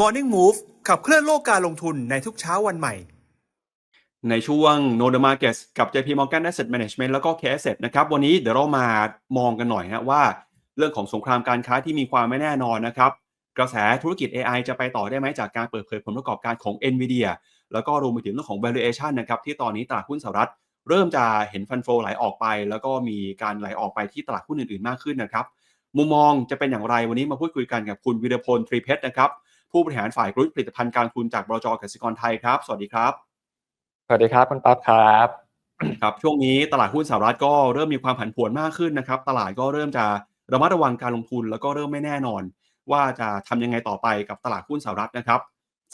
Morning Move ขับเคลื่อนโลกการลงทุนในทุกเช้าวันใหม่ ในช่วง No The Markets กับ JP Morgan Asset Management แล้วก็ KSet นะครับ วันนี้เดี๋ยวเรามามองกันหน่อยฮะว่า เรื่องของสงครามการค้าที่มีความไม่แน่นอนนะครับ กระแสธุรกิจ AI จะไปต่อได้ไหมจากการเปิดเผยผลประกอบการของ NVIDIA แล้วก็รวมไปถึงเรื่องของ valuation นะครับที่ตอนนี้ตลาดหุ้นสหรัฐ เริ่มจะเห็นฟันโฟไหลออกไป แล้วก็มีการไหลออกไปที่ตลาดหุ้นอื่นๆมากขึ้นนะครับมุมมองจะเป็นอย่างไรวันนี้มาพูดคุยกันกับคุณวิรพลตรีเพชรนะครับ ผู้บริหารฝ่ายกลุ่มผลิตภัณฑ์การทุนจากบลจกสิกรไทยครับ สวัสดีครับ สวัสดีครับคุณปั๊บครับครับช่วงนี้ตลาดหุ้นสหรัฐก็เริ่มมีความผันผวนมากขึ้นนะครับ ตลาดก็เริ่มจะระมัดระวังการลงทุนแล้วก็เริ่มไม่แน่นอน ว่าจะทำยังไงต่อไปกับตลาดหุ้นสหรัฐนะครับ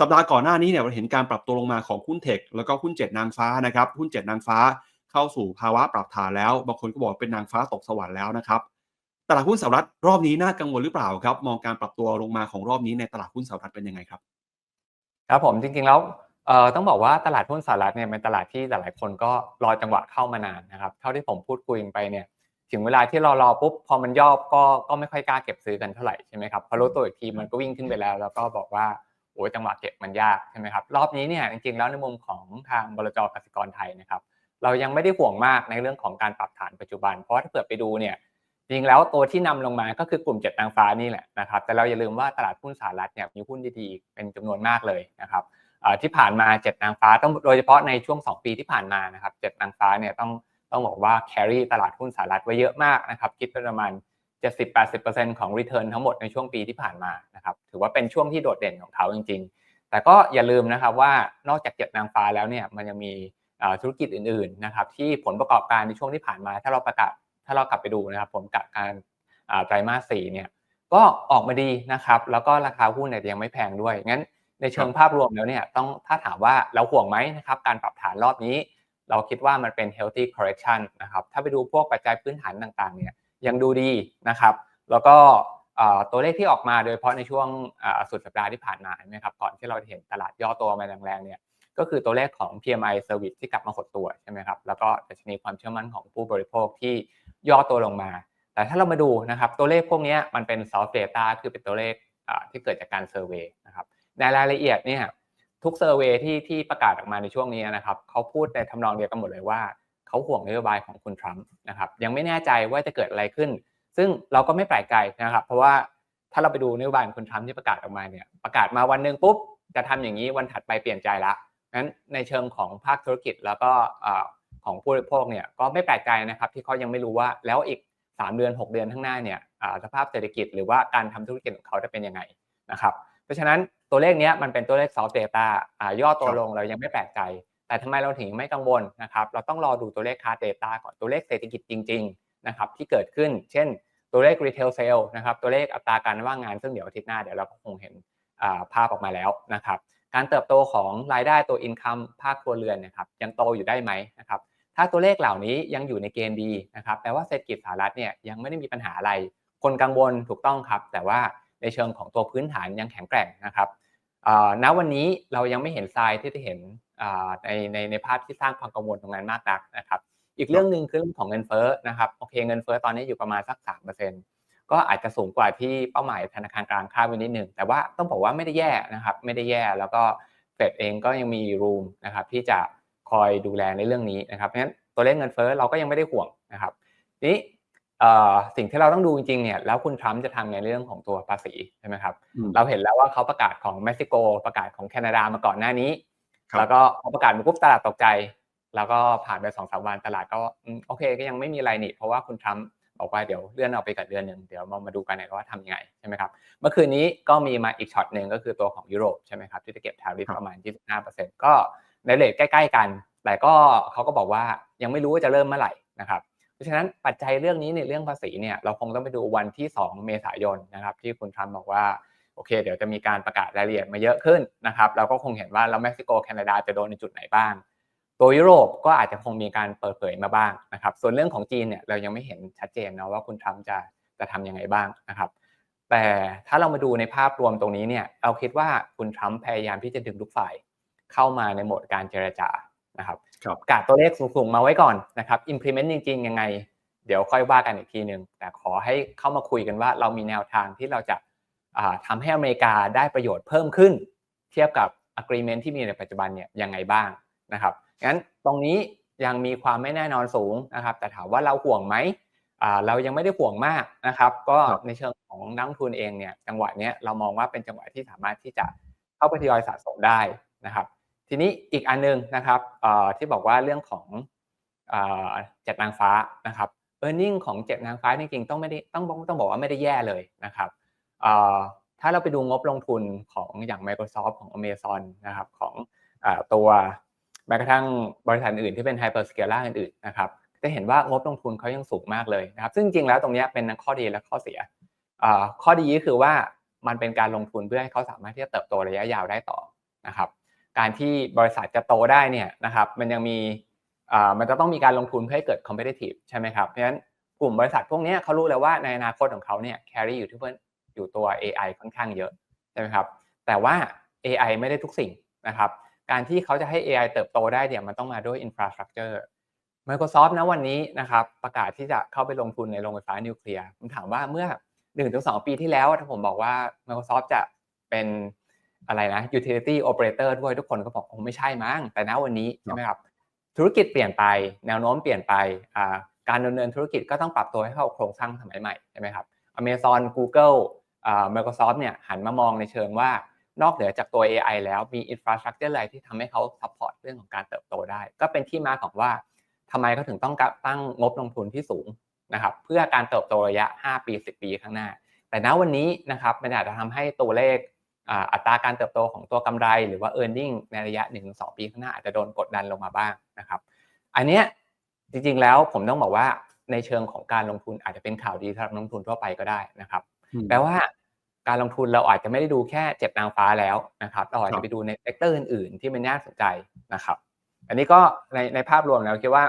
สัปดาห์ก่อนหน้านี้เนี่ยเราเห็นการปรับตัวลงมาของหุ้นเทคแล้วก็หุ้นเจ็ดนางฟ้านะครับหุ้นเจ็ดนางฟ้าเข้าสู่ภาวะปรับฐานแล้ว บางคนก็บอกเป็นนางฟ้าตกสวรรค์แล้วนะครับต ลาดหุ้นสหรัฐรอบนี้น่ากังวลหรือเปล่าครับ มองการปรับตัวลงมาของรอบนี้ในตลาดหุ้นสหรัฐเป็นยังไงครับ ครับผมจริงๆแล้วเอ่อต้องบอกว่าตลาดหุ้นสหรัฐเนี่ยเป็นตลาดที่หลายๆคนก็รอจังหวะเข้ามานานนะครับเท่าที่ผมพูดคุยไปเนี่ยถึงเวลาที่เรารอปุ๊บพอมันย่อก็ก็ไม่ค่อยกล้าเก็บซื้อกันเท่าไหร่ใช่ไหมครับพอรู้ตัวอีกทีมันก็วิ่งขึ้นไปแล้ว แล้วก็บอกว่าโอ้ยจังหวะเก็บมันยากใช่ไหมครับรอบนี้เนี่ยจริงๆแล้วในมุมของทางบลจกสิกรไทยนะครับเรายังไม่ได้ห่วงมากในเรื่องของการปรับฐานปัจจุบัน เพราะถ้าเกิดไปดูเนี่ย จริงแล้วตัวที่นำลงมาก็คือกลุ่มเจ็ดนางฟ้านี่แหละนะครับ แต่เราอย่าลืมว่าตลาดหุ้นสหรัฐเนี่ยมีหุ้นดีๆเป็นจำนวนมากเลยนะครับที่ผ่านมาเจ็ดนางฟ้าต้องโดยเฉพาะในช่วง 2 ปีที่ผ่านมานะครับเจ็ดนางฟ้าเนี่ยต้องต้องบอกว่าแครี่ตลาดหุ้นสหรัฐไว้เยอะมากนะครับ คิดเป็นประมาณ 70-80%ของ Return ทั้งหมดในช่วงปีที่ผ่านมานะครับ ถือว่าเป็นช่วงที่โดดเด่นของเขาจริง ๆ แต่ก็อย่าลืมนะครับว่านอกจากเจ็ดนางฟ้าแล้วเนี่ยมันยังมีธุรกิจอื่นๆนะครับที่ผลประกอบการในช่วงที่ผ่านมา ถ้าเราประกาศ ถ้าเรากลับไปดูนะครับผลประกอบการไตรมาสสี่เนี่ยก็ออกมาดีนะครับ แล้วก็ราคาหุ้นเนี่ยยังไม่แพงด้วยงั้นในเชิงภาพรวมแล้วเนี่ยต้องถ้าถามว่าเราห่วงไหมนะครับการปรับฐานรอบนี้ เราคิดว่ามันเป็น healthy correction นะครับถ้าไปดูพวกปัจจัยพื้นฐานต่างๆเนี่ยยังดูดีนะครับแล้วก็ตัวเลขที่ออกมาโดยเฉพาะในช่วงสุดสัปดาห์ที่ผ่านมานะครับก่อนที่เราเห็นตลาดย่อตัวมาแรงๆเนี่ย ก็คือตัวเลขของ PMI service ที่กลับมาหดตัวใช่ไหมครับแล้วก็ดัชนีความเชื่อมั่นของผู้บริโภคที่ย่อตัวลงมา แต่ถ้าเรามาดูนะครับตัวเลขพวกนี้มันเป็น soft data คือเป็นตัวเลขที่เกิดจากการเซอร์เวยนะครับในรายละเอียดเนี่ยทุกเซอร์เวยที่ที่ประกาศออกมาในช่วงนี้นะครับเขาพูดในทำนองเดียวกันหมดเลยว่าเขาห่วงนโยบายของคุณทรัมป์นะครับยังไม่แน่ใจว่าจะเกิดอะไรขึ้น ซึ่งเราก็ไม่แปลกใจนะครับเพราะว่าถ้าเราไปดูนโยบายของคุณทรัมป์ที่ประกาศออกมาเนี่ยประกาศมาวันหนึ่งปุ๊บจะทำอย่างนี้วันถัดไปเปลี่ยนใจละ งั้นในเชิงของภาคธุรกิจแล้วก็ของผู้บริโภคเนี่ยก็ไม่แปลกใจนะครับที่เขายังไม่รู้ว่าแล้วอีก 3 เดือน 6 เดือนข้างหน้าเนี่ยสภาพเศรษฐกิจหรือว่าการทำธุรกิจของเขาจะเป็นยังไงนะครับเพราะฉะนั้นตัวเลขนี้มันเป็นตัวเลข soft data ย่อตัวลงเรายังไม่แปลกใจ แต่ทำไมเราถึงไม่กังวลนะครับเราต้องรอดูตัวเลข hard data ก่อนตัวเลขเศรษฐกิจจริงๆนะครับที่เกิดขึ้น เช่น ตัวเลข retail sale นะครับตัวเลขอัตราการว่างงานซึ่งเดี๋ยวอาทิตย์หน้าเดี๋ยวเราก็คงเห็นภาพออกมาแล้วนะครับ การเติบโตของรายได้ตัว income ภาคครัวเรือนนะครับยังโตอยู่ได้ไหมนะครับถ้าตัวเลขเหล่านี้ยังอยู่ในเกณฑ์ดีนะครับแปลว่าเศรษฐกิจสหรัฐเนี่ยยังไม่ได้มีปัญหาอะไร คนกังวลถูกต้องครับ แต่ว่าในเชิงของตัวพื้นฐานยังแข็งแกร่งนะครับณวันนี้เรายังไม่เห็นทรายที่จะเห็นในในในภาพที่สร้างความกังวลตรงนั้นมากนักนะครับ อีกเรื่องหนึ่งคือเรื่องของเงินเฟ้อนะครับโอเคเงินเฟ้อตอนนี้อยู่ประมาณสัก3% ก็อาจจะสูงกว่าที่เป้าหมายธนาคารกลางคาดไว้นิดหนึ่งแต่ว่าต้องบอกว่าไม่ได้แย่นะครับไม่ได้แย่แล้วก็เฟดเองก็ยังมีรูมนะครับที่จะคอยดูแลในเรื่องนี้นะครับเพราะฉะนั้นตัวเลขเงินเฟ้อเราก็ยังไม่ได้ห่วงนะครับนี้สิ่งที่เราต้องดูจริงๆเนี่ยแล้วคุณทรัมป์จะทำในเรื่องของตัวภาษีใช่ไหมครับเราเห็นแล้วว่าเขาประกาศของเม็กซิโก ประกาศของแคนาดามาก่อนหน้านี้ แล้วก็พอประกาศมาปุ๊บตลาดตกใจ แล้วก็ผ่านไปสองสามวันตลาดก็โอเคก็ยังไม่มีอะไรนี่เพราะว่าคุณทรัมป์ บอกว่าเดี๋ยวเลื่อนเอาไปกับเดือนหนึ่งเดี๋ยวมามาดูกันว่าทำยังไงใช่ไหมครับเมื่อคืนนี้ก็มีมาอีกช็อตหนึ่งก็คือตัวของยุโรปใช่ไหมครับที่จะเก็บทาริฟประมาณ 25%ก็ในเลทใกล้ ๆ กัน แต่ก็เขาก็บอกว่ายังไม่รู้ว่าจะเริ่มเมื่อไหร่นะครับเพราะฉะนั้นปัจจัยเรื่องนี้ในเรื่องภาษีเนี่ยเราคงต้องไปดูวันที่ 2 เมษายนนะครับที่คุณทรัมป์บอกว่าโอเค เดี๋ยวจะมีการประกาศรายละเอียดมาเยอะขึ้นนะครับเราก็คงเห็นว่าแล้วเม็กซิโกแคนาดาจะโดนในจุดไหนบ้าง ตัวยุโรปก็อาจจะคงมีการเปิดเผยมาบ้างนะครับ ส่วนเรื่องของจีนเนี่ยเรายังไม่เห็นชัดเจนนะว่าคุณทรัมป์จะจะทำยังไงบ้างนะครับ แต่ถ้าเรามาดูในภาพรวมตรงนี้เนี่ยเราคิดว่าคุณทรัมป์พยายามที่จะดึงทุกฝ่ายเข้ามาในโหมดการเจรจานะครับกาดตัวเลขสูงๆมาไว้ก่อนนะครับ implement จริงๆยังไง เดี๋ยวค่อยว่ากันอีกทีหนึ่งแต่ขอให้เข้ามาคุยกันว่าเรามีแนวทางที่เราจะอ่าทำให้อเมริกาได้ประโยชน์เพิ่มขึ้น เทียบกับ agreement ที่มีในปัจจุบันเนี่ยยังไงบ้างนะครับ งั้นตรงนี้ยังมีความไม่แน่นอนสูงนะครับ แต่ถามว่าเราห่วงไหมอ่าเรายังไม่ได้ห่วงมากนะครับ ก็ครับในเชิงของนักลงทุนเองเนี่ยจังหวะเนี้ยเรามองว่าเป็นจังหวะที่สามารถที่จะเข้าไปทยอยสะสมได้นะครับ ทีนี้อีกอันนึงนะครับเอ่อที่บอกว่าเรื่องของเอ่อเจ็ดนางฟ้านะครับ e a r n i n g ของเจ็ดนางฟ้าจริงๆต้องไม่ได้ต้องต้องบอกว่าไม่ได้แย่เลยนะครับเอ่อถ้าเราไปดูงบลงทุนของอย่าง Microsoft ของ Amazon นะครับของเอ่อตัว แม้กระทั่งบริษัทอื่นที่เป็น Hyperscaler อื่นๆนะครับจะเห็นว่างบลงทุนเขายังสูงมากเลยนะครับซึ่งจริงๆแล้วตรงนี้เป็นทั้งข้อดีและข้อเสียข้อดีก็คือว่ามันเป็นการลงทุนเพื่อให้เขาสามารถที่จะเติบโตระยะยาวได้ต่อนะครับการที่บริษัทจะโตได้เนี่ยนะครับมันยังมีมันจะต้องมีการลงทุนเพื่อให้เกิด competitive ใช่ไหมครับเพราะฉะนั้นกลุ่มบริษัทพวกนี้เขารู้แล้วว่าในอนาคตของเขาเนี่ย carry อยู่ที่เพื่อนอยู่ตัว AI ค่อนข้างเยอะใช่ไหมครับแต่ว่า AI ไม่ได้ทุกสิ่งนะครับ การที่เขาจะให้ AI เติบโตได้เนี่ยมันต้องมาด้วย infrastructure Microsoft นะวันนี้นะครับประกาศที่จะเข้าไปลงทุนในโรงไฟฟ้านิวเคลียร์ผมถามว่าเมื่อ 1-2 ปีที่แล้วถ้าผมบอกว่า Microsoft จะเป็นอะไรนะ utility operator ด้วยทุกคนก็บอกคงไม่ใช่มั้งแต่ณวันนี้ใช่ไหมครับธุรกิจเปลี่ยนไปแนวโน้มเปลี่ยนไปอ่าการดำเนินธุรกิจก็ต้องปรับตัวให้เข้าโครงสร้างสมัยใหม่ใช่ไหมครับ Amazon Google อ่า Microsoft เนี่ยหันมามองในเชิงว่า นอกเหนือจากตัว AI แล้วมี infrastructure อะไรที่ทำให้เขา support เรื่องของการเติบโตได้ ก็เป็นที่มาของว่าทำไมเขาถึงต้องตั้งงบลงทุนที่สูงนะครับเพื่อการเติบโตระยะ 5 ปี 10 ปีข้างหน้า แต่ณวันนี้นะครับมันอาจจะทำให้ตัวเลขอ่าอัตราการเติบโตของตัวกำไร หรือว่า e a r n i n g ในระยะ 1-2 ปีข้างหน้าอาจจะโดนกดดันลงมาบ้างนะครับ อันเนี้ยจริงๆแล้วผมต้องบอกว่าในเชิงของการลงทุนอาจจะเป็นข่าวดีสำหรับนักลงทุนทั่วไปก็ได้นะครับอืมแปลว่า การลงทุนเราอาจจะไม่ได้ดูแค่เจ็ดนางฟ้าแล้วนะครับเราอาจครัจะบไปดูในเซกเตอร์อื่นๆ ที่มันน่าสนใจนะครับ อันนี้ก็ในในภาพรวมแล้วคิดว่า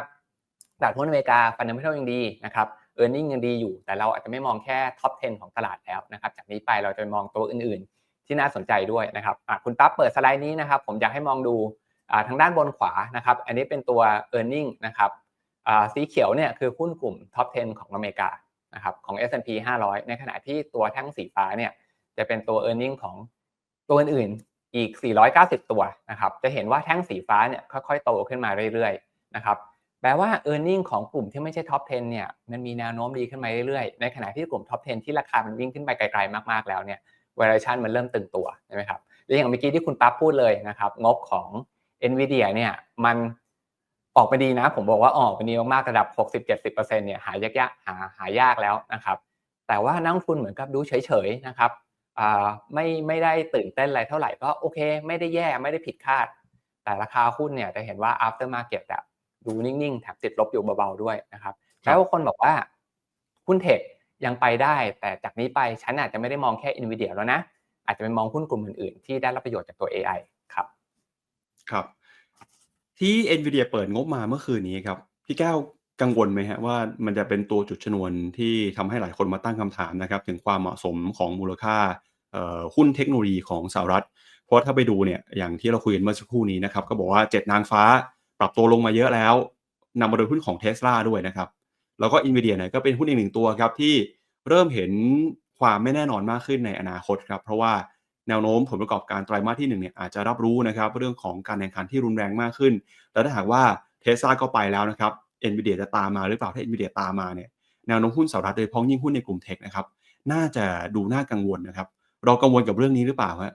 ตลาดหุ้นอเมริกาฟันเดเมทัลยังดีนะครับเออร์เน็งยังดีอยู่ แต่เราอาจจะไม่มองแค่ท็อป 10 ของตลาดแล้วนะครับ จากนี้ไปเราจะไปมองตัวอื่นๆ ที่น่าสนใจด้วยนะครับอะคุณปั๊บเปิดสไลด์นี้นะครับ ผมอยากให้มองดูอ่าทางด้านบนขวานะครับ อันนี้เป็นตัว e a r n i n g นะครับอ่าสีเขียวเนี่ยคือหุ้นกลุ่มท็อป 10 ของอเมริกานะครับของ S&P 500 ในขณะที่ตัวแท่งสีฟ้าเนี่ย จะเป็นตัว e a r n i n g ของตัวอื่นๆอีก 490 ตัวนะครับ จะเห็นว่าแท่งสีฟ้าเนี่ยค่อยๆ โตขึ้นมาเรื่อยๆนะครับ แปลว่า e a r n i n g ของกลุ่มที่ไม่ใช่ท็อป10 เนี่ย มันมีแนวโน้มดีขึ้นมาเรื่อยๆ ในขณะที่กลุ่มท็อป10 ที่ราคามันวิ่งขึ้นไปไกลๆ มากๆ แล้วเนี่ย valuation มันเริ่มตึงตัวใช่ไหมครับ หรืออย่างเมื่อกี้ที่คุณปั๊บพูดเลยนะครับ งบของ NVIDIA เนี่ย มันออกไปดีนะ ผมบอกว่าออกไปดีมากๆ ระดับ 60-70%เนี่ย หายากๆหาหายากแล้วนะครับ แต่ว่านักลงทุนเหมือนกับดูเฉยๆ นะครับ ไม่ไม่ได้ตื่นเต้นอะไรเท่าไหร่ก็โอเค ไม่ได้แย่ไม่ได้ผิดคาด แต่ราคาหุ้นเนี่ยจะเห็นว่า after market อะดูนิ่งๆแถบติดลบอยู่เบาๆด้วยนะครับแล้วบางคนบอกว่าหุ้นเทคยังไปได้ แต่จากนี้ไปฉันอาจจะไม่ได้มองแค่ NVIDIA แล้วนะ อาจจะไปมองหุ้นกลุ่มอื่นๆ ที่ได้รับประโยชน์จากตัว AI ครับ ครับ ที่ NVIDIA เปิดงบมาเมื่อคืนนี้ครับ พี่แก้ว กังวลไหมฮะว่า มันจะเป็นตัวจุดชนวนที่ทำให้หลายคนมาตั้งคำถามนะครับ ถึงความเหมาะสมของมูลค่าเอ่อหุ้นเทคโนโลยีของสหรัฐ เพราะถ้าไปดูเนี่ยอย่างที่เราคุยกันเมื่อสักครู่นี้นะครับ ก็บอกว่าเจ็ดนางฟ้าปรับตัวลงมาเยอะแล้วนำมาโดยหุ้นของ Tesla ด้วยนะครับ แล้วก็ NVIDIA เนี่ยก็เป็นหุ้นอีกหนึ่งตัวครับที่เริ่มเห็นความไม่แน่นอนมากขึ้นในอนาคตครับ เพราะว่าแนวโน้มผลประกอบการไตรมาสที่หนึ่งเนี่ยอาจจะรับรู้นะครับ เรื่องของการแข่งขันที่รุนแรงมากขึ้น แล้วถ้าหากว่า Tesla ก็ไปแล้วนะครับ NVIDIA จะตามมาหรือเปล่าถ้า NVIDIA ตามมาเนี่ยแนวโน้มหุ้นสหรัฐโดยเฉพาะยิ่งหุ้นในกลุ่มเทคนะครับน่าจะดูน่ากังวลนะครับ เรากังวลกับเรื่องนี้หรือเปล่าฮะ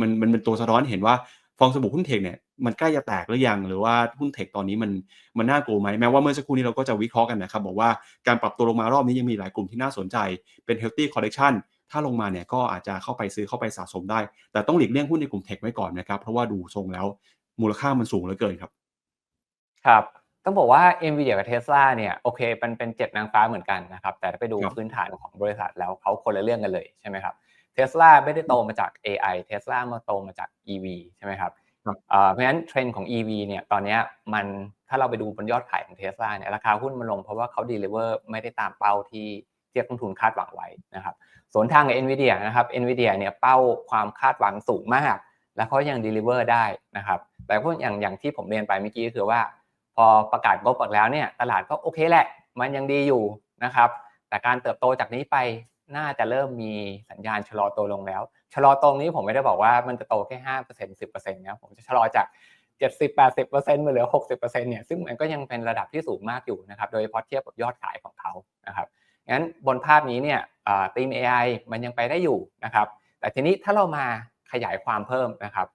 มันมันเป็นตัวสะท้อนเห็นว่าฟองสบู่หุ้นเทคเนี่ยมันใกล้จะแตกหรือยังหรือว่าหุ้นเทคตอนนี้มันมันน่ากลัวไหมแม้ว่าเมื่อสักครู่นี้เราก็จะวิเคราะห์กันนะครับ บอกว่าการปรับตัวลงมารอบนี้ยังมีหลายกลุ่มที่น่าสนใจเป็น healthy collection ถ้าลงมาเนี่ยก็อาจจะเข้าไปซื้อเข้าไปสะสมได้ แต่ต้องหลีกเลี่ยงหุ้นในกลุ่มเทคไว้ก่อนนะครับ เพราะว่าดูทรงแล้วมูลค่ามันสูงเหลือเกินครับ ครับ ต้องบอกว่า NVIDIA กับ Tesla เนี่ยโอเคเป็นเป็นเจ็ดนางฟ้าเหมือนกันนะครับ แต่ถ้าไปดูครับพื้นฐานของบริษัทแล้วเขาคนละเรื่องกันเลยใช่ไหมครับ Tesla ไม่ได้โตมาจาก AI Tesla มาโตมาจาก EV ใช่ไหมครับครับเอ่อเพราะฉะนั้นเทรนด์ของ EV เนี่ยตอนเนี้ยมันถ้าเราไปดูบนยอดขายของ Tesla เนี่ยราคาหุ้นมันลงเพราะว่าเขา deliver ไม่ได้ตามเป้าที่ที่นักลงทุนคาดหวังไว้นะครับสวนทางกับ NVIDIA นะครับ NVIDIA เนี่ยเป้าความคาดหวังสูงมาก แล้วเขายัง deliver ได้นะครับแต่พวกอย่างอย่างที่ผมเรียนไปเมื่อกี้ก็คือว่า พอประกาศงบออกแล้วเนี่ยตลาดก็โอเคแหละ มันยังดีอยู่นะครับ แต่การเติบโตจากนี้ไปน่าจะเริ่มมีสัญญาณชะลอตัวลงแล้ว ชะลอตรงนี้ผมไม่ได้บอกว่ามันจะโตแค่ห้าเปอร์เซ็นสิบเปอร์เซ็นต์นะผมจะชะลอจากเจ็ดสิบแปดสิบเปอร์เซ็นต์มาเหลือหกสิบเปอร์เซ็นต์เนี่ยซึ่งมันก็ยังเป็นระดับที่สูงมากอยู่นะครับโดยเฉพาะเทียบกับยอดขายของเขานะครับงั้นบนภาพนี้เนี่ยทีม AI มันยังไปได้อยู่นะครับแต่ทีนี้ถ้าเรามาขยายความเพิ่มนะครับ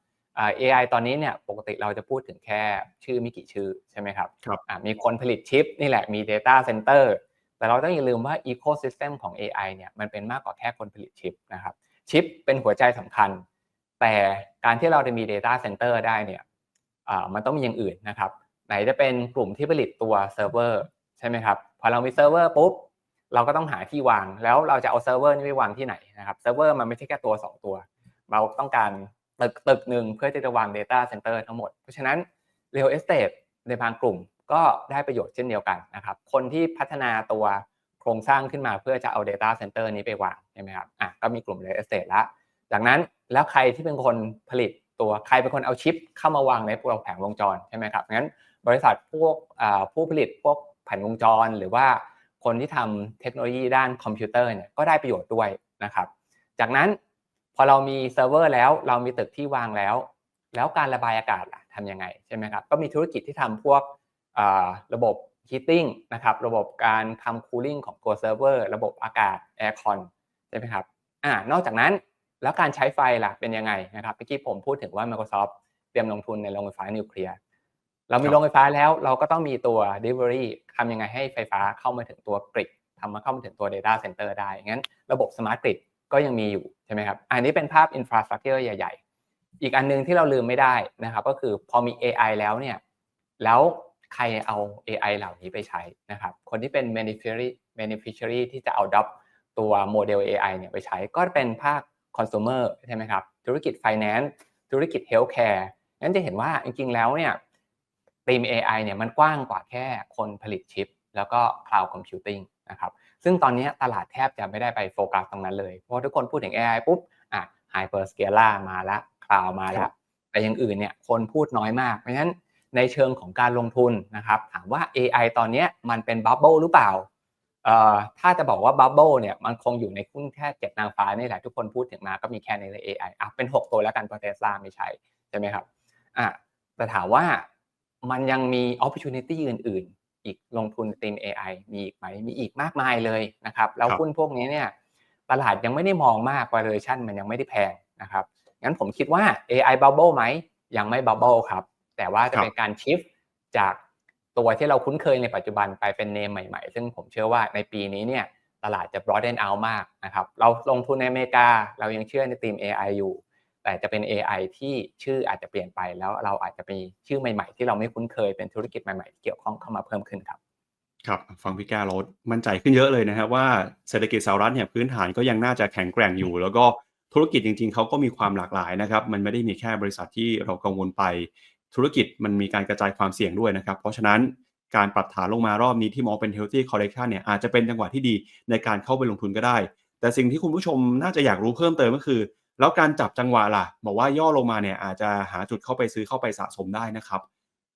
AI ตอนนี้เนี่ยปกติเราจะพูดถึงแค่ชื่อไม่กี่ชื่อใช่ไหมครับครับมีคนผลิตชิปนี่แหละมี Data Center แต่เราต้องอย่าลืมว่า Ecosystem ของ AI เนี่ยมันเป็นมากกว่าแค่คนผลิตชิปนะครับชิปเป็นหัวใจสำคัญ แต่การที่เราจะมี Data Center ได้เนี่ยมันต้องมีอย่างอื่นนะครับ ไหนจะเป็นกลุ่มที่ผลิตตัวเซิร์ฟเวอร์ใช่ไหมครับพอเรามีเซิร์ฟเวอร์ปุ๊บเราก็ต้องหาที่วาง แล้วเราจะเอาเซิร์ฟเวอร์นี้ไปวางที่ไหนนะครับเซิร์ฟเวอร์มันไม่ใช่แค่ตัว 2 ตัว เราต้องการ ตึกตึกหนึ่งเพื่อที่จะวาง Data Center ทั้งหมด เพราะฉะนั้น Real Estate ในบางกลุ่มก็ได้ประโยชน์เช่นเดียวกันนะครับ คนที่พัฒนาตัวโครงสร้างขึ้นมาเพื่อจะเอา Data Center นี้ไปวางใช่ไหมครับอะก็มีกลุ่ม Real Estate ละจากนั้นแล้วใครที่เป็นคนผลิตตัวใครเป็นคนเอาชิปเข้ามาวางในพวกแผงวงจรใช่ไหมครับงั้นบริษัทพวกผู้ผลิตพวกแผงวงจร หรือว่าคนที่ทำเทคโนโลยีด้านคอมพิวเตอร์เนี่ยก็ได้ประโยชน์ด้วยนะครับ จากนั้น พอเรามีเซิร์ฟเวอร์แล้ว เรามีตึกที่วางแล้ว แล้วการระบายอากาศล่ะทำยังไงใช่ไหมครับก็มีธุรกิจที่ทำพวกระบบ heating นะครับระบบการทำ cooling ของตัวเซิร์ฟเวอร์ระบบอากาศ aircon ใช่ไหมครับอ่านอกจากนั้นแล้วการใช้ไฟล่ะเป็นยังไงนะครับเมื่อกี้ผมพูดถึงว่า Microsoft เตรียมลงทุนในโรงไฟฟ้านิวเคลียร์เรามีโรงไฟฟ้าแล้วเราก็ต้องมีตัว delivery ทำยังไงให้ไฟฟ้าเข้ามาถึงตัวกริดทำมาเข้ามาถึงตัว data center ได้งั้นระบบ smart grid ก็ยังมีอยู่ใช่ไหมครับ อันนี้เป็นภาพ infrastructure ใหญ่ ๆ อีกอันนึงที่เราลืมไม่ได้นะครับก็คือพอมี AI แล้วเนี่ยแล้วใครเอา AI เหล่านี้ไปใช้นะครับ คนที่เป็น beneficiary beneficiary ที่จะเอา adopt ตัวโมเดล AI เนี่ยไปใช้ก็เป็นภาค consumer ใช่ไหมครับ ธุรกิจ finance ธุรกิจ healthcare งั้นจะเห็นว่าจริงๆแล้วเนี่ยทีม AI เนี่ยมันกว้างกว่าแค่คนผลิตชิป แล้วก็ cloud computing นะครับ ซึ่งตอนนี้ตลาดแทบจะไม่ได้ไปโฟกัสตรงนั้นเลยเพราะทุกคนพูดถึง AI ปุ๊บอะ hyperscaler มาแล้ว cloud มาแล้วแต่อย่างอื่นเนี่ยคนพูดน้อยมาก เพราะฉะนั้นในเชิงของการลงทุนนะครับถามว่า AI ตอนนี้มันเป็นบับเบิลหรือเปล่าเอ่อถ้าจะบอกว่าบับเบิลเนี่ยมันคงอยู่ในหุ้นแค่เจ็ดนางฟ้านี่แหละทุกคนพูดถึงมาก็มีแค่ในเลย AI อะเป็น 6 ตัวแล้วกันเพราะเทสลาไม่ใช่ใช่ไหมครับอะแต่ถามว่ามันยังมี opportunity อื่นๆ อีกลงทุนในทีม AI มีอีกไหมมีอีกมากมายเลยนะครับแล้วหุ้นพวกนี้เนี่ยตลาดยังไม่ได้มองมาก valuation มันยังไม่ได้แพงนะครับงั้นผมคิดว่า AI bubble ไหมยังไม่ bubble ครับแต่ว่าจะเป็นการชิฟจากตัวที่เราคุ้นเคยในปัจจุบันไปเป็นเนมใหม่ๆ ซึ่งผมเชื่อว่าในปีนี้เนี่ยตลาดจะ broaden out มากนะครับเราลงทุนในอเมริกา เรายังเชื่อในทีม AI อยู่ แต่จะเป็น AI ที่ชื่ออาจจะเปลี่ยนไปแล้วเราอาจจะมีชื่อใหม่ๆ ที่เราไม่คุ้นเคยเป็นธุรกิจใหม่ๆที่เกี่ยวข้องเข้ามาเพิ่มขึ้นครับ ครับ ฟังพี่แก้วเรามั่นใจขึ้นเยอะเลยนะครับว่าเศรษฐกิจสหรัฐเนี่ยพื้นฐานก็ยังน่าจะแข็งแกร่งอยู่ แล้วก็ธุรกิจจริง ๆเขาก็มีความหลากหลายนะครับ มันไม่ได้มีแค่บริษัทที่เรากังวลไป ธุรกิจมันมีการกระจายความเสี่ยงด้วยนะครับ เพราะฉะนั้นการปรับฐานลงมารอบนี้ที่มองเป็น healthy correction เนี่ยอาจจะเป็นจังหวะที่ดีในการเข้าไปลงทุนก็ได้ แต่สิ่งที่คุณผู้ชมน่าจะอยากรู้เพิ่มเติมก็คือ แล้วการจับจังหวะล่ะ บอกว่าย่อลงมาเนี่ยอาจจะหาจุดเข้าไปซื้อเข้าไปสะสมได้นะครับ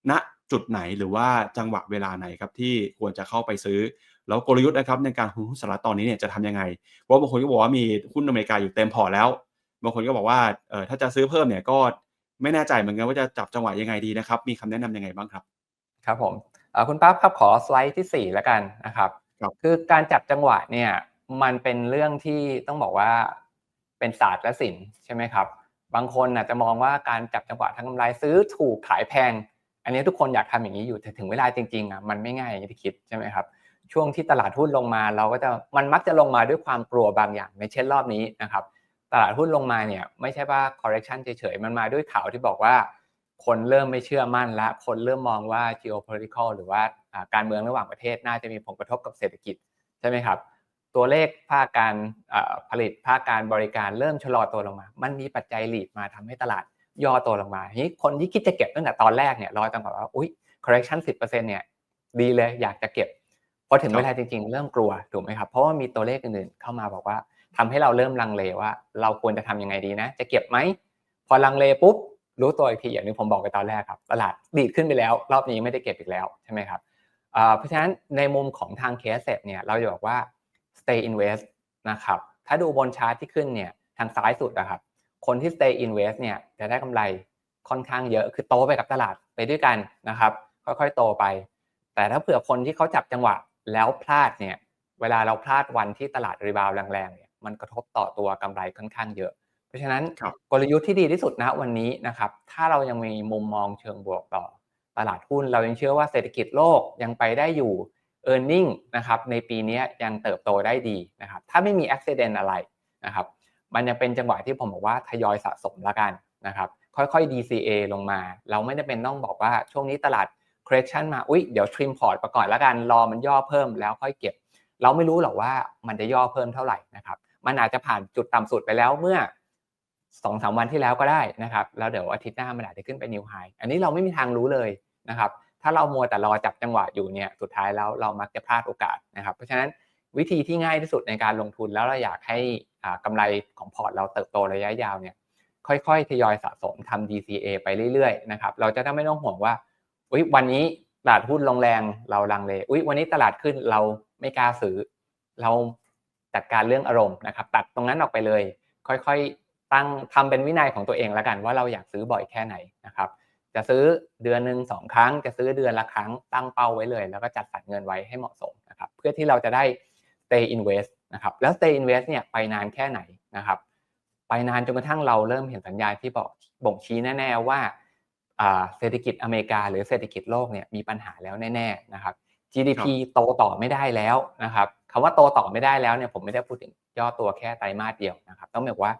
ณจุดไหนหรือว่าจังหวะเวลาไหนครับที่ควรจะเข้าไปซื้อ แล้วกลยุทธ์นะครับในการหุ้นหุ้นสหรัฐตอนนี้เนี่ยจะทำยังไงเพราะบางคนก็บอกว่ามีหุ้นอเมริกาอยู่เต็มพอร์ตแล้วบางคนก็บอกว่าเออถ้าจะซื้อเพิ่มเนี่ยก็ไม่แน่ใจเหมือนกันว่าจะจับจังหวะยังไงดีนะครับ มีคำแนะนำยังไงบ้างครับ ครับผมคุณปั๊บครับขอสไลด์ที่ 4 แล้วกันนะครับครับ คือการจับจังหวะเนี่ยมันเป็นเรื่องที่ต้องบอกว่า เป็นศาสตร์และศิลป์ใช่ไหมครับ บางคนอาจจะมองว่าการจับจังหวะทางกำไรซื้อถูกขายแพง อันนี้ทุกคนอยากทำอย่างนี้อยู่แต่ถึงเวลาจริงๆอะมันไม่ง่ายอย่างที่คิดใช่ไหมครับช่วงที่ตลาดหุ้นลงมาเราก็จะมันมักจะลงมาด้วยความกลัวบางอย่างในเช่นรอบนี้นะครับตลาดหุ้นลงมาเนี่ยไม่ใช่ว่า correction เฉยๆมันมาด้วยข่าวที่บอกว่า คนเริ่มไม่เชื่อมั่นและคนเริ่มมองว่า geopolitical หรือว่าการเมืองระหว่างประเทศน่าจะมีผลกระทบกับเศรษฐกิจใช่ไหมครับ ตัวเลขภาคการผลิตภาคการบริการเริ่มชะลอตัวลงมา มันมีปัจจัยหลีดมาทำให้ตลาดย่อตัวลงมาทีนี้คนที่คิดจะเก็บตั้งแต่ตอนแรกเนี่ยรอจังหวะว่าอุ้ย correction 10%เนี่ยดีเลยอยากจะเก็บพอถึงเวลาจริงๆ เริ่มกลัวถูกไหมครับเพราะว่ามีตัวเลขอื่นๆเข้ามาบอกว่าทำให้เราเริ่มลังเลว่า เราควรจะทำยังไงดีนะ จะเก็บไหมพอลังเลปุ๊บรู้ตัวอีกทีอย่างที่ผมบอกไปตอนแรกครับตลาดดีดขึ้นไปแล้ว รอบนี้ไม่ได้เก็บอีกแล้วใช่ไหมครับเพราะฉะนั้นในมุมของทางเคสเซ็ตเนี่ยเราจะบอกว่า stay invest นะครับถ้าดูบนชาร์ตที่ขึ้นเนี่ยทางซ้ายสุดนะครับคนที่ stay invest เนี่ยจะได้กำไรค่อนข้างเยอะคือโตไปกับตลาดไปด้วยกันนะครับ ค่อยๆโตไป แต่ถ้าเผื่อคนที่เขาจับจังหวะแล้วพลาดเนี่ยเวลาเราพลาดวันที่ตลาดรีบาวแรงๆเนี่ยมันกระทบต่อตัวกำไรค่อนข้างเยอะ เพราะฉะนั้นครับกลยุทธ์ที่ดีที่สุดนะวันนี้นะครับถ้าเรายังมีมุมมองเชิงบวกต่อตลาดหุ้น เรายังเชื่อว่าเศรษฐกิจโลกยังไปได้อยู่ e a r n i n g นะครับในปีนี้ยังเติบโตได้ดีนะครับถ้าไม่มี accident อะไรนะครับมันยังเป็นจังหวะที่ผมบอกว่าทยอยสะสมละกันนะครับค่อยๆ DCA ลงมา เราไม่ได้เป็นต้องบอกว่าช่วงนี้ตลาด correction มาอุ๊ยเดี๋ยว trim port ไปก่อนละกันรอมันย่อเพิ่มแล้วค่อยเก็บ เราไม่รู้หรอกว่ามันจะย่อเพิ่มเท่าไหร่นะครับมันอาจจะผ่านจุดต่ำสุดไปแล้วเมื่อสองสามวันที่แล้วก็ได้นะครับแล้วเดี๋ยวอาทิตย์หน้ามันอาจจะขึ้นไป new high อันนี้เราไม่มีทางรู้เลยนะครับ ถ้าเรามัวแต่รอจับจังหวะอยู่เนี่ยสุดท้ายแล้วเรามักจะพลาดโอกาสนะครับ เพราะฉะนั้นวิธีที่ง่ายที่สุดในการลงทุนแล้วเราอยากให้อ่ากำไรของพอร์ตเราเติบโตระยะยาวเนี่ยค่อยๆ ทยอยสะสมทำ DCA ไปเรื่อยๆนะครับเราจะได้ไม่ต้องห่วงว่าอุ๊ยวันนี้ตลาดหุ้นลงแรงเราลังเลอุ๊ยวันนี้ตลาดขึ้นเราไม่กล้าซื้อเราจัดการเรื่องอารมณ์นะครับ ตัดตรงนั้นออกไปเลย ค่อยๆ ตั้งทำเป็นวินัยของตัวเองแล้วกันว่าเราอยากซื้อบ่อยแค่ไหนนะครับ จะซื้อเดือนหนึ่งสองครั้ง จะซื้อเดือนละครั้งตั้งเป้าไว้เลย แล้วก็จัดสรรเงินไว้ให้เหมาะสมนะครับเพื่อที่เราจะได้ stay invest นะครับแล้ว stay invest เนี่ยไปนานแค่ไหนนะครับไปนานจนกระทั่งเราเริ่มเห็นสัญญาณที่บอกบ่งชี้แน่ๆว่าอ่าเศรษฐกิจอเมริกา หรือเศรษฐกิจโลกเนี่ยมีปัญหาแล้วแน่ๆนะครับ GDP โตต่อไม่ได้แล้วนะครับคำว่าโตต่อไม่ได้แล้วเนี่ยผมไม่ได้พูดถึงย่อตัวแค่ไตรมาสเดียวนะครับ ต้องบอกว่า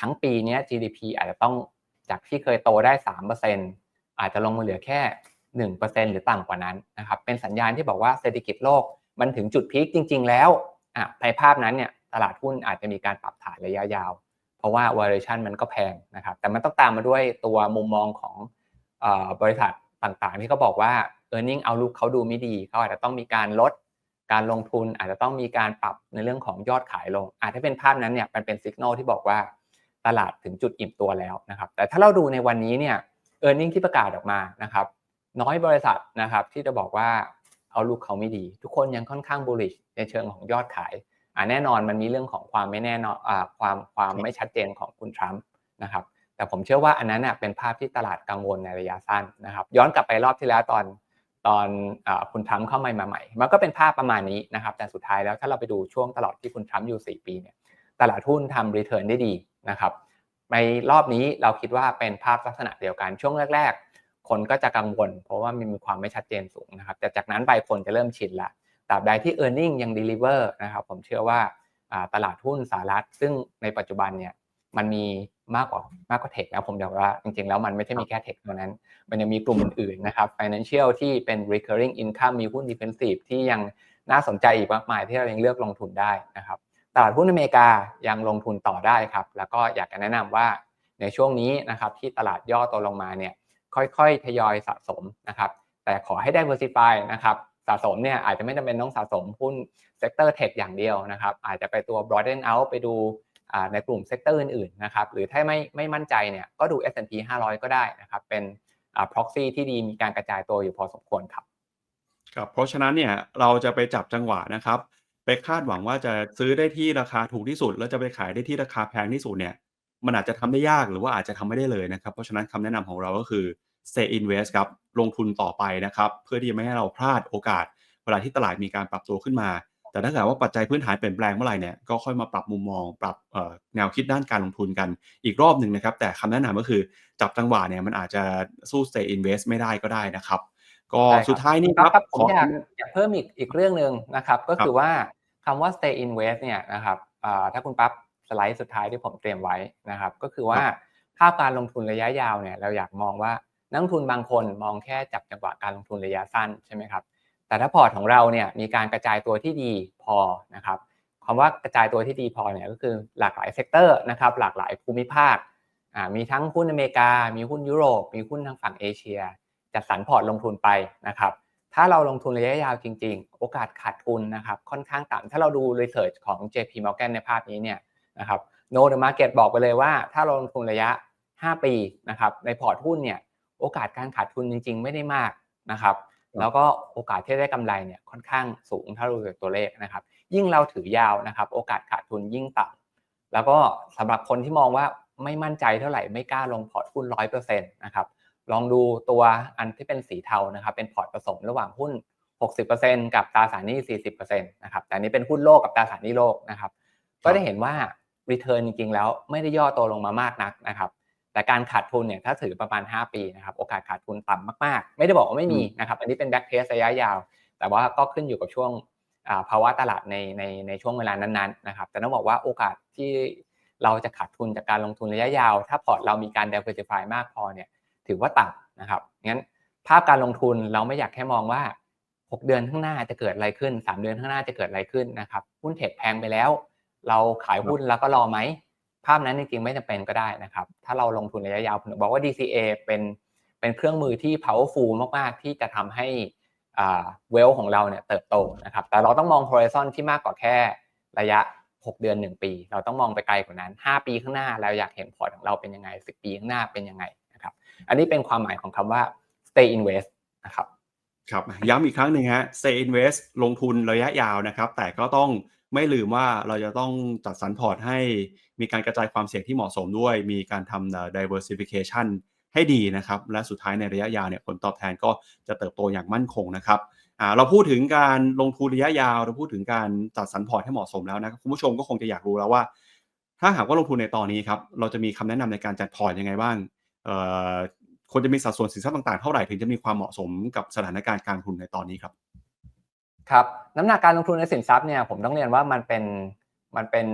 ทั้งปีเนี้ย GDP อาจจะต้องจากที่เคยโตได้3% อาจจะลงมาเหลือแค่ 1%หรือต่ำกว่านั้นนะครับเป็นสัญญาณที่บอกว่าเศรษฐกิจโลกมันถึงจุดพีคจริง ๆ แล้วอะในภาพนั้นเนี่ยตลาดหุ้นอาจจะมีการปรับฐานระยะยาว เพราะว่า valuation มันก็แพงนะครับแต่มันต้องตามมาด้วยตัวมุมมองของอบริษัทต่างๆ ที่เขาบอกว่า e a r n i n g outlook เขาดูไม่ดีเขาอาจจะต้องมีการลดการลงทุนอาจจะต้องมีการปรับในเรื่องของยอดขายลง อาจจะเป็นภาพนั้นเนี่ยมันเป็นสัญญาณที่บอกว่าตลาดถึงจุดอิ่มตัวแล้วนะครับแต่ถ้าเราดูในวันนี้เนี่ย e a r n i n g ที่ประกาศออกมานะครับน้อยบริษัทนะครับที่จะบอกว่าเอาลูกเขาไม่ดี ทุกคนยังค่อนข้าง bullish ในเชิงของยอดขายอ่าแน่นอนมันมีเรื่องของความไม่แน่นอนอ่าความความไม่ชัดเจนของคุณทรัมป์นะครับแต่ผมเชื่อว่าอันนั้นน่ะเป็นภาพที่ตลาดกังวลในระยะสั้นนะครับย้อนกลับไปรอบที่แล้วตอนตอนอคุณทรัมป์เข้ามาใหม่ มันก็เป็นภาพประมาณนี้นะครับแต่สุดท้ายแล้วถ้าเราไปดูช่วงตลอดที่คุณทรัมป์อยู่ 4 ปีเนี่ยตลาดหุ้นทำ return ได้ดีนะครับ ในรอบนี้เราคิดว่าเป็นภาพลักษณะเดียวกันช่วงแรก ๆ คนก็จะกังวล เพราะว่ามันมีความไม่ชัดเจนสูงนะครับ แต่จากนั้นไปคนจะเริ่มชินละตราบใดที่ e a r n i n g ยัง deliver นะครับ ผมเชื่อว่าอ่าตลาดหุ้นสหรัฐ ซึ่งในปัจจุบันเนี่ยมันมีมากกว่ามากกว่าเทคนะผมอยากว่าจริงๆ แล้วมันไม่ใช่มีแค่เทคเท่านั้น มันยังมีกลุ่มอื่นๆนะครับ financial ที่เป็น recurring income มีหุ้น defensive ที่ยังน่าสนใจอีกมากมายที่เรายังเลือกลงทุนได้นะครับ ตลาดหุ้นอเมริกายังลงทุนต่อได้ครับ แล้วก็อยากจะแนะนำว่าในช่วงนี้นะครับที่ตลาดย่อตัวลงมาเนี่ยค่อยๆ ทยอยสะสมนะครับ แต่ขอให้ diversify นะครับสะสมเนี่ยอาจจะไม่จำเป็นต้องสะสมหุ้นเซกเตอร์เทคอย่างเดียวนะครับ อาจจะไปตัว broaden out ไปดูในกลุ่มเซกเตอร์อื่นๆนะครับหรือถ้าไม่ไม่มั่นใจเนี่ยก็ดู S&P 500 ก็ได้นะครับ เป็น proxy ที่ดีมีการกระจายตัวอยู่พอสมควรครับครับเพราะฉะนั้นเนี่ยเราจะไปจับจังหวะนะครับ ไปคาดหวังว่าจะซื้อได้ที่ราคาถูกที่สุด แล้วจะไปขายได้ที่ราคาแพงที่สุดเนี่ยมันอาจจะทำได้ยากหรือว่าอาจจะทำไม่ได้เลยนะครับ เพราะฉะนั้นคำแนะนำของเราก็คือ stay invest ครับลงทุนต่อไปนะครับ เพื่อที่จะไม่ให้เราพลาดโอกาส เวลาที่ตลาดมีการปรับตัวขึ้นมา แต่ถ้าเกิดว่าปัจจัยพื้นฐานเปลี่ยนแปลงเมื่อไหร่เนี่ยก็ค่อยมาปรับมุมมอง ปรับแนวคิดด้านการลงทุนกันอีกรอบหนึ่งนะครับ แต่คำแนะนำก็คือจับจังหวะเนี่ยมันอาจจะสู้ stay invest ไม่ได้ก็ได้นะครับ ก็ได้ครับสุดท้ายนี่คครัรับบครับผขมออยากอยากเพิ่มอีกอีกเรื่องหนึ่งนะครับ ก็ครัคือบว่าคำว่า stay invest เนี่ยนะครับอ่าถ้าคุณปั๊บสไลด์สุดท้ายที่ผมเตรียมไว้นะครับ ก็คือว่าภาพการลงทุนระยะยาวเนี่ยเราอยากมองว่านักลงทุนบางคนมองแค่จับจังหวะการลงทุนระยะสั้นใช่ไหมครับแต่ถ้าพอร์ตของเราเนี่ยมีการกระจายตัวที่ดีพอนะครับคำว่ากระจายตัวที่ดีพอเนี่ยก็คือหลากหลายเซกเตอร์นะครับหลากหลายภูมิภาคอ่ามีทั้งหุ้นอเมริกา มีหุ้นยุโรป มีหุ้นทางฝั่งเอเชีย จัดสรรพอร์ตลงทุนไปนะครับ ถ้าเราลงทุนระยะยาวจริง ๆ โอกาสขาดทุนนะครับค่อนข้างต่ำถ้าเราดูรีเสิร์ชของ JP Morgan ในภาพนี้เนี่ยนะครับ No the Market บอกไปเลยว่า ถ้าเราลงทุนระยะ 5 ปีนะครับในพอร์ตหุ้นเนี่ยโอกาสการขาดทุนจริง ๆ ไม่ได้มากนะครับแล้วก็โอกาสที่ได้กำไรเนี่ยค่อนข้างสูงถ้าเราดูจากตัวเลขนะครับ ยิ่งเราถือยาวนะครับ โอกาสขาดทุนยิ่งต่ำแล้วก็สำหรับคนที่มองว่าไม่มั่นใจเท่าไหร่ไม่กล้าลงพอร์ตหุ้นร้อยเปอร์เซ็นต์นะครับ ลองดูตัวอันที่เป็นสีเทานะครับเป็นพอร์ตผสมระหว่างหุ้น 60%กับตราสารหนี้40%นะครับแต่นี้เป็นหุ้นโลกกับตราสารหนี้โลกนะครับ ก็ได้เห็นว่า return จริงๆแล้วไม่ได้ย่อตัวลงมามากนักนะครับ แต่การขาดทุนเนี่ยถ้าถือประมาณ 5 ปีนะครับโอกาสขาดทุนต่ำมากๆ ไม่ได้บอกว่าไม่มีนะครับ อันนี้เป็น back test ระยะยาว แต่ว่าก็ขึ้นอยู่กับช่วงภาวะตลาดในในในช่วงเวลานั้นๆนะครับ แต่ต้องบอกว่าโอกาสที่เราจะขาดทุนจากการลงทุนระยะยาว ถ้าพอร์ตเรามีการ diversify มากพอเนี่ย ถือว่าต่ำนะครับงั้นภาพการลงทุนเราไม่อยากแค่มองว่า 6 เดือนข้างหน้าจะเกิดอะไรขึ้น 3 เดือนข้างหน้าจะเกิดอะไรขึ้นนะครับหุ้นเทคแพงไปแล้ว เราขายหุ้นแล้วก็รอไหมภาพนั้นจริงๆไม่จำเป็นก็ได้นะครับ ถ้าเราลงทุนระยะยาวผมบอกว่า DCA เป็นเป็นเครื่องมือที่ powerful มากๆ ที่จะทำให้เวลของเราเนี่ยเติบโตนะครับ แต่เราต้องมอง horizon ที่มากกว่าแค่ระยะ 6 เดือน 1 ปี เราต้องมองไปไกลกว่านั้น 5 ปีข้างหน้าเราอยากเห็นพอร์ตของเราเป็นยังไง 10 ปีข้างหน้าเป็นยังไง นะครับ อันนี้เป็นความหมายของคำว่า stay invest นะครับครับย้ำอีกครั้งหนึ่งฮะ stay invest ลงทุนระยะยาวนะครับ แต่ก็ต้องไม่ลืมว่าเราจะต้องจัดสรรพอร์ตให้มีการกระจายความเสี่ยงที่เหมาะสมด้วย มีการทำ diversification ให้ดีนะครับ และสุดท้ายในระยะยาวเนี่ยผลตอบแทนก็จะเติบโตอย่างมั่นคงนะครับเราพูดถึงการลงทุนระยะยาว เราพูดถึงการจัดสรรพอร์ตให้เหมาะสมแล้วนะครับคุณผู้ชมก็คงจะอยากรู้แล้วว่า ถ้าหากว่าลงทุนในตอนนี้ครับเราจะมีคำแนะนำในการจัดพอร์ตยังไงบ้าง ควรจะมีสัดส่วนสินทรัพย์ต่างๆเท่าไหร่ถึงจะมีความเหมาะสมกับสถานการณ์การลงทุนในตอนนี้ครับครับน้ำหนักการลงทุนในสินทรัพย์เนี่ยผมต้องเรียนว่ามันเป็นมันเป็น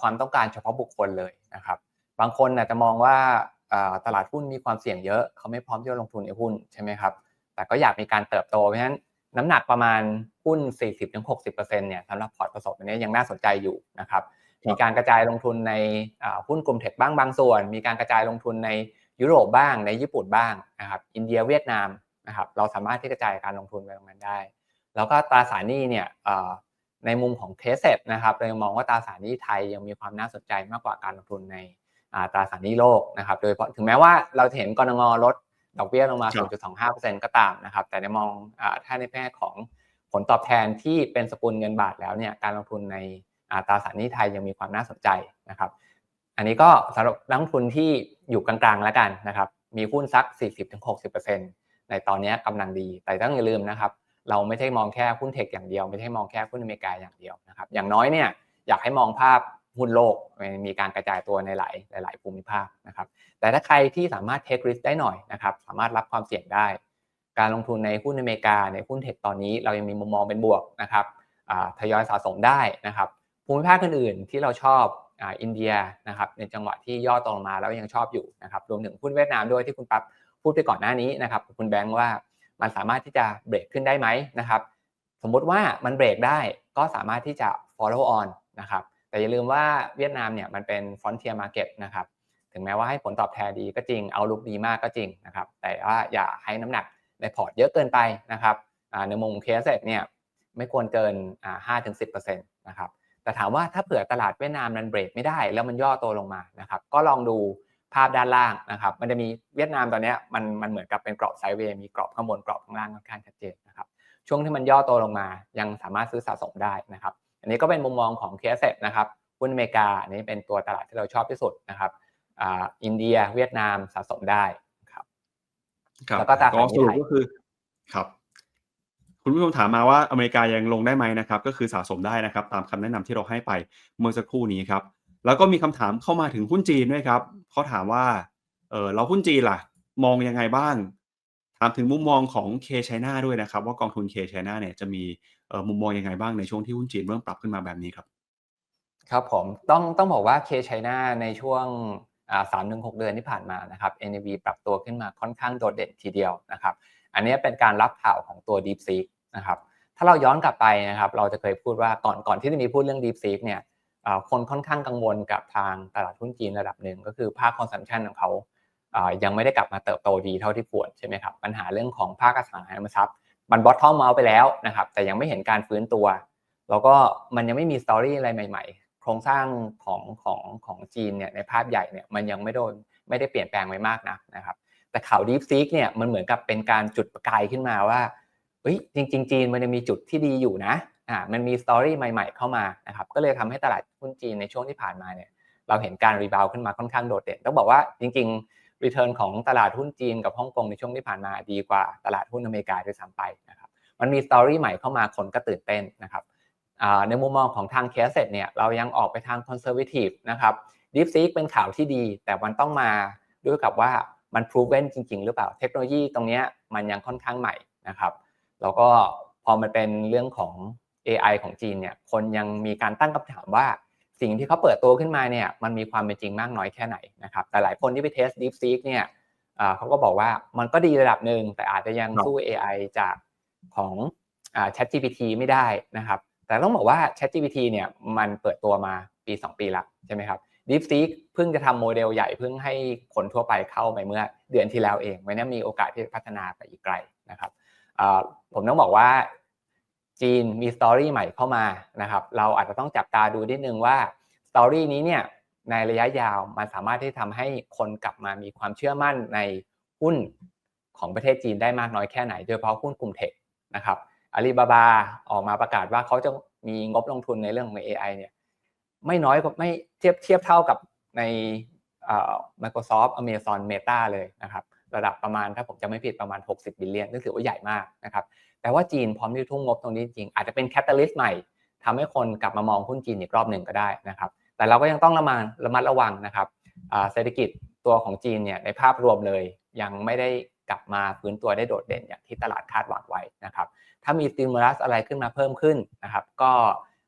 ความต้องการเฉพาะบุคคลเลยนะครับบางคนอาจจะมองว่าตลาดหุ้นมีความเสี่ยงเยอะ เขาไม่พร้อมที่จะลงทุนในหุ้นใช่ไหมครับแต่ก็อยากมีการเติบโตเพราะฉะนั้นน้ำหนักประมาณหุ้น 40-60%เนี่ยสำหรับพอร์ตผสมอันนี้ยังน่าสนใจอยู่นะครับ มีการกระจายลงทุนในหุ้นกลุ่มเทคบ้างบางส่วน มีการกระจายลงทุนในยุโรปบ้างในญี่ปุ่นบ้างนะครับอินเดียเวียดนามนะครับเราสามารถที่กระจายการลงทุนไปตรงนั้นได้ แล้วก็ตราสารหนี้เนี่ยในมุมของเคสเซ็ตนะครับเรายังมองว่าตราสารหนี้ไทยยังมีความน่าสนใจมากกว่าการลงทุนในตราสารหนี้โลกนะครับโดยเฉพาะถึงแม้ว่าเราจะเห็นกรงงลดดอกเบี้ยลงมา 0.25%ก็ตามนะครับ แต่ในมองถ้าในแง่ของผลตอบแทนที่เป็นสกุลเงินบาทแล้วเนี่ยการลงทุนใน ตราสารหนี้ไทยยังมีความน่าสนใจนะครับ อันนี้ก็สำหรับนักลงทุนที่อยู่กลางๆแล้วกันนะครับ มีหุ้นสัก 40-60%ในตอนนี้กำลังดี แต่ต้องอย่าลืมนะครับ เราไม่ใช่มองแค่หุ้นเทคอย่างเดียว ไม่ใช่มองแค่หุ้นอเมริกาอย่างเดียวนะครับ อย่างน้อยเนี่ยอยากให้มองภาพหุ้นโลกมีการกระจายตัวในหลายหลายภูมิภาคนะครับ แต่ถ้าใครที่สามารถเทคริสได้หน่อยนะครับ สามารถรับความเสี่ยงได้ การลงทุนในหุ้นอเมริกาในหุ้นเทคตอนนี้เรายังมีมุมมองเป็นบวกนะครับทยอยสะสมได้นะครับ ภูมิภาคอื่นๆ ที่เราชอบอินเดียนะครับในจังหวะที่ย่อตรงมาแล้วยังชอบอยู่นะครับรวมถึงหุ้นเวียดนามด้วยที่คุณปั๊บพูดไปก่อนหน้านี้นะครับคุณแบงค์ว่ามันสามารถที่จะเบรกขึ้นได้ไหมนะครับสมมุติว่ามันเบรกได้ก็สามารถที่จะ follow on นะครับแต่อย่าลืมว่าเวียดนามเนี่ยมันเป็น frontier market นะครับถึงแม้ว่าให้ผลตอบแทนดีก็จริงเอาลุกดีมากก็จริงนะครับแต่ว่าอย่าให้น้ำหนักในพอร์ตเยอะเกินไปนะครับในมุมเคสเนี่ยไม่ควรเกิน5-10%นะครับ แต่ถามว่าถ้าเผื่อตลาดเวียดนามมันเบรกไม่ได้แล้วมันย่อตัวลงมานะครับก็ลองดูภาพด้านล่างนะครับ มันจะมีเวียดนามตอนนี้มันมันเหมือนกับเป็นกรอบไซด์เวย์มีกรอบข้างบนกรอบข้างล่างค่อนข้างชัดเจนนะครับช่วงที่มันย่อตัวลงมา ยังสามารถซื้อสะสมได้นะครับ อันนี้ก็เป็นมุมมองของเคสเซ็ตนะครับหุ้นอเมริกาอันนี้เป็นตัวตลาดที่เราชอบที่สุดนะครับอ่าอินเดียเวียดนามสะสมได้ครับครับแล้วก็ตราสารหนี้สรุปไทยก็คือครับ คุณผู้ชมถามมาว่าอเมริกายังลงได้ไหมนะครับ ก็คือสะสมได้นะครับ ตามคำแนะนำที่เราให้ไปเมื่อสักครู่นี้ครับ แล้วก็มีคำถามเข้ามาถึงหุ้นจีนด้วยครับเขาถามว่าเออเราหุ้นจีนล่ะ มองยังไงบ้าง ถามถึงมุมมองของเคชไ n น่าด้วยนะครับ ว่ากองทุนเคชไ n น่าเนี่ยจะมีมุมมองยังไงบ้างในช่วงที่หุ้นจีนเริ่มปรับขึ้นมาแบบนี้ครับ ครับผมต้องต้องบอกว่าเคชไ n น่าในช่วงสามถึงหกเดือนที่ผ่านมานะครับ NAV ปรับตัวขึ้นมาค่อนข้างโดดเด่นทีเดียวนะครับ อันนี้เป็นการรับข่าวของตัว DeepSeek นะครับถ้าเราย้อนกลับไปนะครับเราจะเคยพูดว่าก่อนก่อนที่จะมีพูดเรื่อง DeepSeek เนี่ยคนค่อนข้างกังวลกับทางตลาดหุ้นจีนระดับหนึ่งก็คือภาคคอนซัมชันของเขายังไม่ได้กลับมาเติบโตดีเท่าที่ควรใช่ไหมครับปัญหาเรื่องของภาคอสังหาริมทรัพย์มันบอททอมเมาไปแล้วนะครับแต่ยังไม่เห็นการฟื้นตัว แล้วก็มันยังไม่มีสตอรี่อะไรใหม่ ๆ โครงสร้างของของของจีนเนี่ยในภาพใหญ่เนี่ยมันยังไม่โดนไม่ได้เปลี่ยนแปลงไปมากนักนะครับแต่ข่าว DeepSeek เนี่ยมันเหมือนกับเป็นการจุดประกายขึ้นมาว่า เฮ้ยจริงๆจีนมันจะมีจุดที่ดีอยู่นะอ่ามันมีสตอรี่ใหม่ๆเข้ามานะครับก็เลยทำให้ตลาดหุ้นจีนในช่วงที่ผ่านมาเนี่ยเราเห็นการรีบาวขึ้นมาค่อนข้างโดดเด่นต้องบอกว่าจริงๆรีเทิร์นของตลาดหุ้นจีนกับฮ่องกงในช่วงที่ผ่านมาดีกว่าตลาดหุ้นอเมริกาด้วยซ้ำไปนะครับมันมีสตอรี่ใหม่เข้ามาคนก็ตื่นเต้นนะครับในมุมมองของทางเคสเซ็ตเนี่ยเรายังออกไปทางคอนเซอร์วทีฟนะครับดิฟซีกเป็นข่าวที่ดี แต่มันต้องมาด้วยกับว่ามัน proven จริง ๆ หรือเปล่าเทคโนโลยีตรงนี้มันยังค่อนข้างใหม่นะครับ แล้วก็พอมันเป็นเรื่องของ AI ของจีนเนี่ยคนยังมีการตั้งคำถามว่าสิ่งที่เขาเปิดตัวขึ้นมาเนี่ยมันมีความเป็นจริงมากน้อยแค่ไหนนะครับแต่หลายคนที่ไปเทส DeepSeek เนี่ยเขาก็บอกว่ามันก็ดีระดับหนึ่งแต่อาจจะยังสู้ AI จากของ ChatGPT ไม่ได้นะครับ แต่ต้องบอกว่า ChatGPT เนี่ยมันเปิดตัวมาปี 2 ปีละใช่ไหมครับ DeepSeek เพิ่งจะทำโมเดลใหญ่เพิ่งให้คนทั่วไปเข้าไปเมื่อเดือนที่แล้วเองไม่น่ามีโอกาสที่จะพัฒนาไปอีกไกลนะครับ ผมต้องบอกว่าจีนมีสตอรี่ใหม่เข้ามานะครับ เราอาจจะต้องจับตาดูนิดนึงว่าสตอรี่นี้เนี่ยในระยะยาวมันสามารถที่ทำให้คนกลับมามีความเชื่อมั่นในหุ้นของประเทศจีนได้มากน้อยแค่ไหน โดยเฉพาะหุ้นกลุ่มเทคนะครับอาลีบาบาออกมาประกาศว่าเขาจะมีงบลงทุนในเรื่องของ AI เนี่ยไม่น้อยกว่าไม่เทียบเทียบเท่ากับใน Microsoft Amazon Meta เลยนะครับ ระดับประมาณถ้าผมจะไม่ผิดประมาณ 60 บิลเลียนซึ่งถือว่าใหญ่มากนะครับแต่ว่าจีนพร้อมที่จะทุ่มงบตรงนี้จริงอาจจะเป็นแคตตาลิสต์ใหม่ทำให้คนกลับมามองหุ้นจีนอีกรอบหนึ่งก็ได้นะครับ แต่เราก็ยังต้องระมัดระมัดระวังนะครับเศรษฐกิจตัวของจีนเนี่ยในภาพรวมเลยยังไม่ได้กลับมาฟื้นตัวได้โดดเด่นอย่างที่ตลาดคาดหวังไว้นะครับถ้ามีสติมูลัสอะไรขึ้นมาเพิ่มขึ้นนะครับ ก็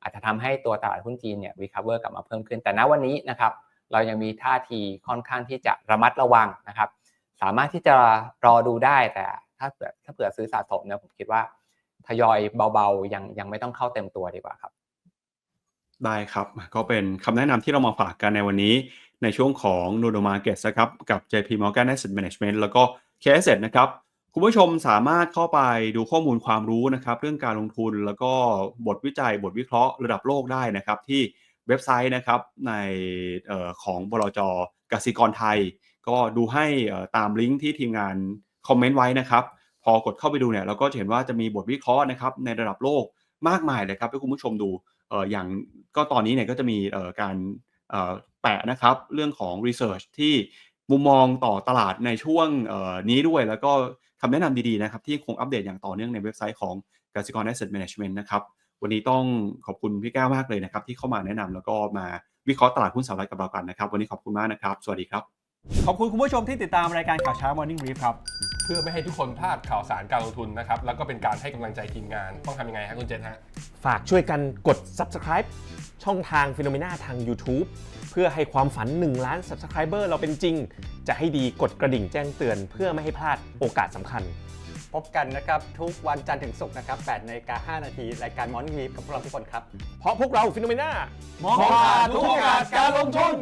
อาจจะทำให้ตัวตลาดหุ้นจีนเนี่ยรีคาเวอร์กลับมาเพิ่มขึ้น แต่ณวันนี้นะครับเรายังมีท่าทีค่อนข้างที่จะระมัดระวังนะครับ สามารถที่จะรอดูได้แต่ถ้าเผื่อถ้าเผื่อซื้อสะสมเนี่ยผมคิดว่าทยอยเบาๆยังยังไม่ต้องเข้าเต็มตัวดีกว่าครับ ได้ครับ ก็เป็นคำแนะนำที่เรามาฝากกันในวันนี้ในช่วงของ n o d o Market นะครับกับ JP Morgan Asset Management แล้วก็ k s นะครับคุณผู้ชมสามารถเข้าไปดูข้อมูลความรู้นะครับ เรื่องการลงทุนแล้วก็บทวิจัยบทวิเคราะห์ระดับโลกได้นะครับ ที่เว็บไซต์นะครับในออของบลจกสิกรไทย ก็ดูให้ตามลิงก์ที่ทีมงานคอมเมนต์ไว้นะครับ พอกดเข้าไปดูเนี่ยเราก็จะเห็นว่าจะมีบทวิเคราะห์นะครับในระดับโลกมากมายเลยครับให้คุณผู้ชมดูอย่างก็ตอนนี้เนี่ยก็จะมีการแปะนะครับเรื่องของ Research ที่มุมมองต่อตลาดในช่วงนี้ด้วย แล้วก็คำแนะนำดีๆนะครับที่คงอัปเดตอย่างต่อเนื่องในเว็บไซต์ของกสิกร Asset Management นะครับวันนี้ต้องขอบคุณพี่แก้วมากเลยนะครับที่เข้ามาแนะนำแล้วก็มาวิเคราะห์ตลาดหุ้นสหรัฐกับเรากันนะครับ วันนี้ขอบคุณมากนะครับ สวัสดีครับ ขอบคุณคุณผู้ชมที่ติดตามรายการข่าวเช้า Morning Brief ครับ เพื่อไม่ให้ทุกคนพลาดข่าวสารการลงทุนนะครับ แล้วก็เป็นการให้กำลังใจทีมงาน ต้องทำยังไงฮะคุณเจษฮะ ฝากช่วยกันกด subscribe ช่องทาง p h e n o m e n a ทาง YouTube เพื่อให้ความฝัน 1 ล้าน subscriber เราเป็นจริง จะให้ดีกดกระดิ่งแจ้งเตือน เพื่อไม่ให้พลาดโอกาสสำคัญ พบกันนะครับทุกวันจันทร์ถึงศุกร์นะครับ8นาฬิกา5นาทีรายการ Morning Brief กับพวกเราทุกคนครับ เพราะพวกเรา p h e n o m e n a มองผ่านทุกโอกาสการลงทุน